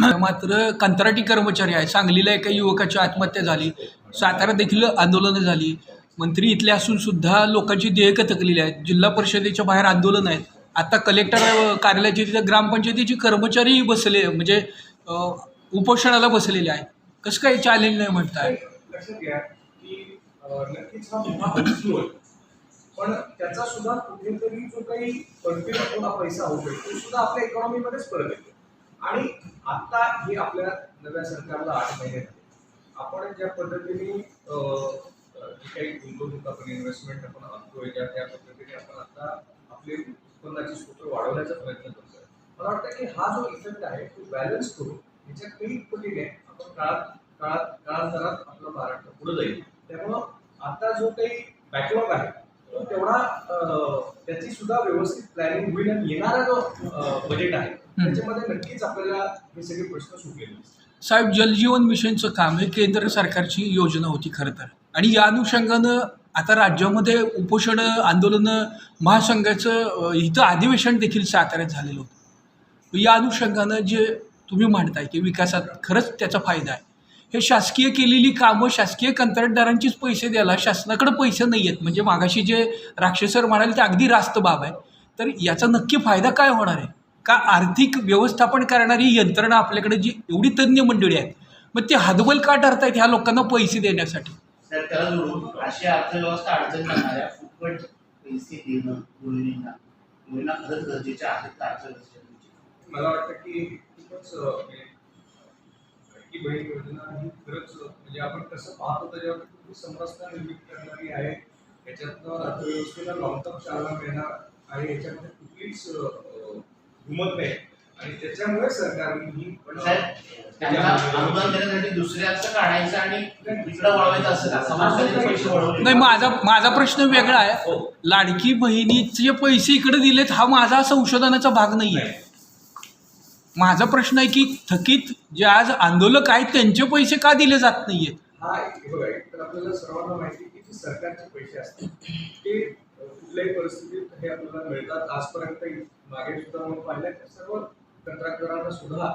मात्र कंत्राटी कर्मचारी आहे सांगलीला एका युवकाची आत्महत्या झाली. सातारा देखील आंदोलनं झाली. मंत्री इथले असून सुद्धा लोकांची देयकं थकलेली आहेत. जिल्हा परिषदेच्या बाहेर आंदोलन आहेत. आता कलेक्टर कार्यालयाची तिथं ग्रामपंचायतीची कर्मचारीही बसले म्हणजे उपोषणाला बसलेले आहे कसं काही चॅलेंज नाही म्हणताय? पण त्याचा सुद्धा कुठेतरी जो काही परफेक्ट पैसा होतो तो सुद्धा आपल्या इकॉनॉमीमध्येच परत येतो आणि आता हे आपल्या नव्या सरकारला आठ महिने आपण ज्या पद्धतीने जी काही गुंतवणूक आपण इन्व्हेस्टमेंट आपण आणतोय ज्या त्या पद्धतीने आपण आता आपले उत्पन्नाची सूत्र वाढवण्याचा प्रयत्न करतोय. मला वाटतं की हा जो इफेक्ट आहे तो बॅलन्स करून याच्या काही पटीने आपण काळात काळात काळांतरात आपलं महाराष्ट्र पुढे जाईल. त्यामुळं आता जो काही बॅकलॉग आहे तो तेवढा त्याची सुद्धा व्यवस्थित प्लॅनिंग होईल आणि येणारा जो बजेट आहे त्याच्यामध्ये नक्कीच आपल्याला हे सगळे प्रश्न सुटलेले. साहेब जलजीवन मिशनचं काम हे केंद्र सरकारची योजना होती खरं तर. आणि या अनुषंगानं आता राज्यामध्ये उपोषण आंदोलनं महासंघाचं इथं अधिवेशन देखील साताऱ्यात झालेलं होतं. या अनुषंगानं जे तुम्ही म्हणताय की विकासात खरंच त्याचा फायदा आहे. हे शासकीय केलेली कामं शासकीय कंत्राटदारांचीच पैसे द्यायला शासनाकडे पैसे नाही आहेत म्हणजे मागाशी जे राक्षसर म्हणाले ते अगदी रास्त बाब आहे. तर याचा नक्की फायदा काय होणार आहे? का आर्थिक व्यवस्थापन करणारी यंत्रणा आपल्याकडे जी एवढी तज्ज्ञ मंडळी आहेत मग ते हतबल का ठरतायत ह्या लोकांना पैसे देण्यासाठी? तर त्याला जोडून अशी अर्थव्यवस्था अडचण करणाऱ्या फुकट पैसे देणं गृहिणींना गृहिणींना खरंच गरजेचे आहेत का अर्थव्यवस्थेची मला वाटतं की खूपच लाडकी बहीण योजना ही खरंच म्हणजे आपण कसं पाहतो त्याच्यावर खूप समरसता निर्मित करणारी आहे. याच्यातनं अर्थव्यवस्थेला लॉंग टर्म चालना मिळणार आहे. याच्यामध्ये कुठलीच घुमत नाही. आणि त्याच्यामुळे सरकारने ही पण साहेब त्यांना अनुदान देण्यासाठी दुसऱ्याचं काढायचं आणि इकडं वळवायचं असं का? समाजाचे पैसे वळवले. नाही माझा माझा प्रश्न वेगळा आहे. लाडकी बहिणीचे पैसे इकडे दिलेत हा माझा संशोधनाचा भाग नाही. आहे माझा प्रश्न आहे की थकीत जे आज आंदोलक आहेत त्यांचे पैसे का दिले जात नाही आहेत हा एक तर आपल्याला सर्वांना माहिती आहे की जे सरकारचे पैसे असतात ते कुठल्याही परिस्थितीत हे आपल्याला मिळतात. आजपर्यंत मागे सुद्धा आपण पाहिलं तर सर्व कंत्राटदारांना सुद्धा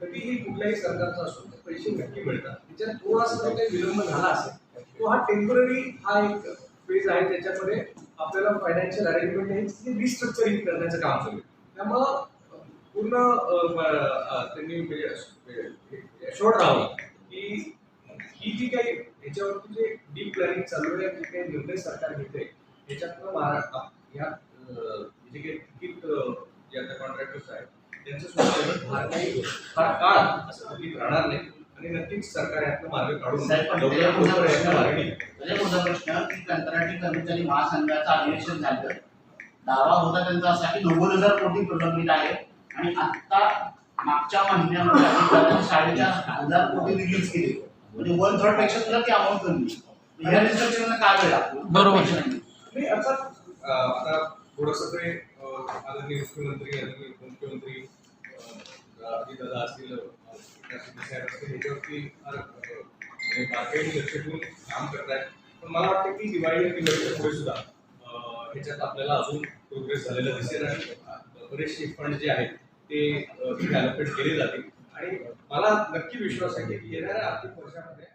कधीही कुठल्याही सरकारचा असो ते पैसे नक्की मिळतात. त्याच्यात थोडासा जो काही विलंब झाला असेल तो हा टेंपररी हा एक फेज आहे त्याच्यामध्ये आपल्याला फायनान्शियल अरेंजमेंट हे रिस्ट्रक्चरिंग करण्याचं काम चालू त्यामुळं पूर्ण त्यांनी शोध राहावं की ही जी काही याच्यावरती जे डीप प्लॅनिंग चालू आहे जे काही निर्णय सरकार घेते त्याच्यातनं महाराष्ट्र अं, जे काही तिकीट जे आता कॉन्ट्रॅक्टर्स आहेत त्यांचं सुद्धा फार काही फार काळ असं तिकीट राहणार नाही. आणि नक्कीच सरकार यातनं मार्ग काढून प्रश्न की कंत्राटी कर्मचारी महासंघाचं अधिवेशन झालं. दावा होता त्यांचा असा की नव्वद हजार कोटी प्रलंबित आहे. आणि आता मागच्या महिन्यामध्ये साडेचार हजार कोटी रिलीज केले. म्हणजे वन थर्डपेक्षा सुद्धा ती अमाऊंट कमी ह्या रिस्ट्रक्चरला काय वेळ लागतो? बरोबर. नाही अर्थात अं, आता थोडंसं ते आदरणीय मुख्यमंत्री आदरणीय उपमुख्यमंत्री असतील साहेब याच्यावरती अं, म्हणजे बारकाईने लक्ष ठेवून काम करतायत. पण मला वाटतं की दिवाळी आणि दिवाळीच्या पुढे सुद्धा ह्याच्यात आपल्याला अजून प्रोग्रेस झालेला दिसेल आणि बरेचसे फंड जे आहेत ते तिथे अलोकेट केले जातील. आणि मला नक्की विश्वास आहे की येणाऱ्या आर्थिक वर्षामध्ये